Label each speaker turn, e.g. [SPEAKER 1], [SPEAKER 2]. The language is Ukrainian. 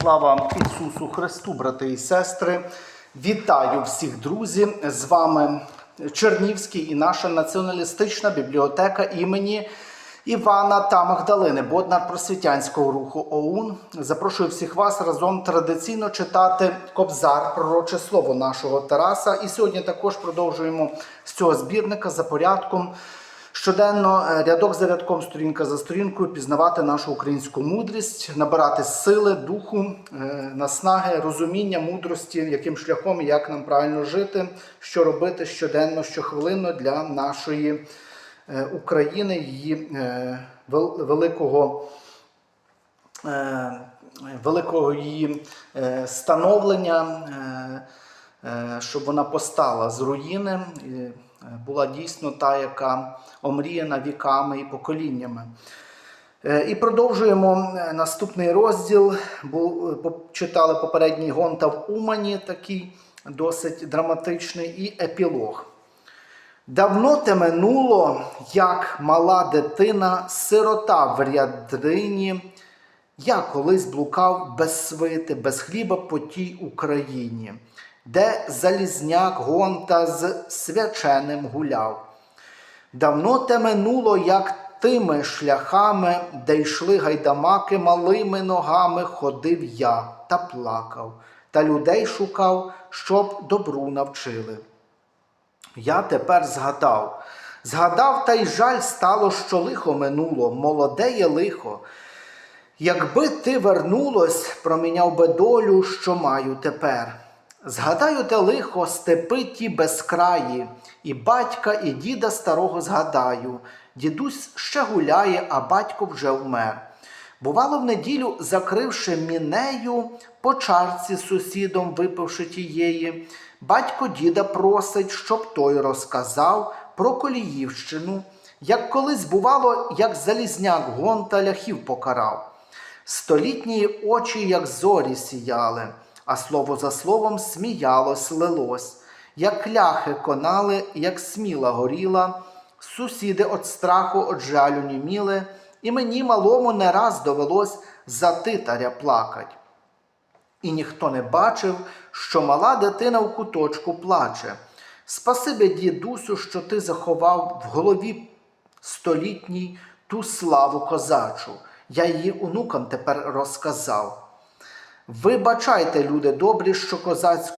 [SPEAKER 1] Слава Ісусу Христу, брати і сестри! Вітаю всіх друзі! З вами Чернівський і наша націоналістична бібліотека імені Івана та Магдалини, Боднар просвітянського руху ОУН. Запрошую всіх вас разом традиційно читати Кобзар, пророче слово нашого Тараса. І сьогодні також продовжуємо з цього збірника за порядком. Щоденно е, рядок за рядком, сторінка за сторінкою, пізнавати нашу українську мудрість, набирати сили, духу, е, наснаги, розуміння, мудрості, яким шляхом як нам правильно жити, що робити щоденно, щохвилинно для нашої е, України, її великого великого її становлення, щоб вона постала з руїни, була дійсно та, яка омріяна віками і поколіннями. Е, І продовжуємо е, наступний розділ. Е, Читали попередній гонта в Умані, такий досить драматичний, і епілог. Давно те минуло, як мала дитина, сирота в рядрині. Я колись блукав без свити, без хліба по тій Україні, де залізняк гонта з свяченим гуляв. Давно те минуло, як тими шляхами, де йшли гайдамаки малими ногами, ходив я та плакав, та людей шукав, щоб добру навчили. Я тепер згадав. Згадав, та й жаль стало, що лихо минуло, молоде є лихо. Якби ти вернулось, проміняв би долю, що маю тепер. Згадаю те лихо, степи ті безкраї, і батька, і діда старого згадаю. Дідусь ще гуляє, а батько вже вмер. Бувало в неділю, закривши мінею, по чарці з сусідом випивши тієї, батько діда просить, щоб той розказав про Коліївщину, як колись бувало, як залізняк гонта ляхів покарав. Столітні очі, як зорі сіяли, а слово за словом сміялось, лилось, як ляхи конали, як сміла горіла, сусіди от страху, от жалю німіли, і мені малому не раз довелось за титаря плакать. І ніхто не бачив, що мала дитина в куточку плаче. Спасибі, дідусю, що ти заховав в голові столітній ту славу козачу. Я її онукам тепер розказав. Вибачайте, люди добрі, що козацьку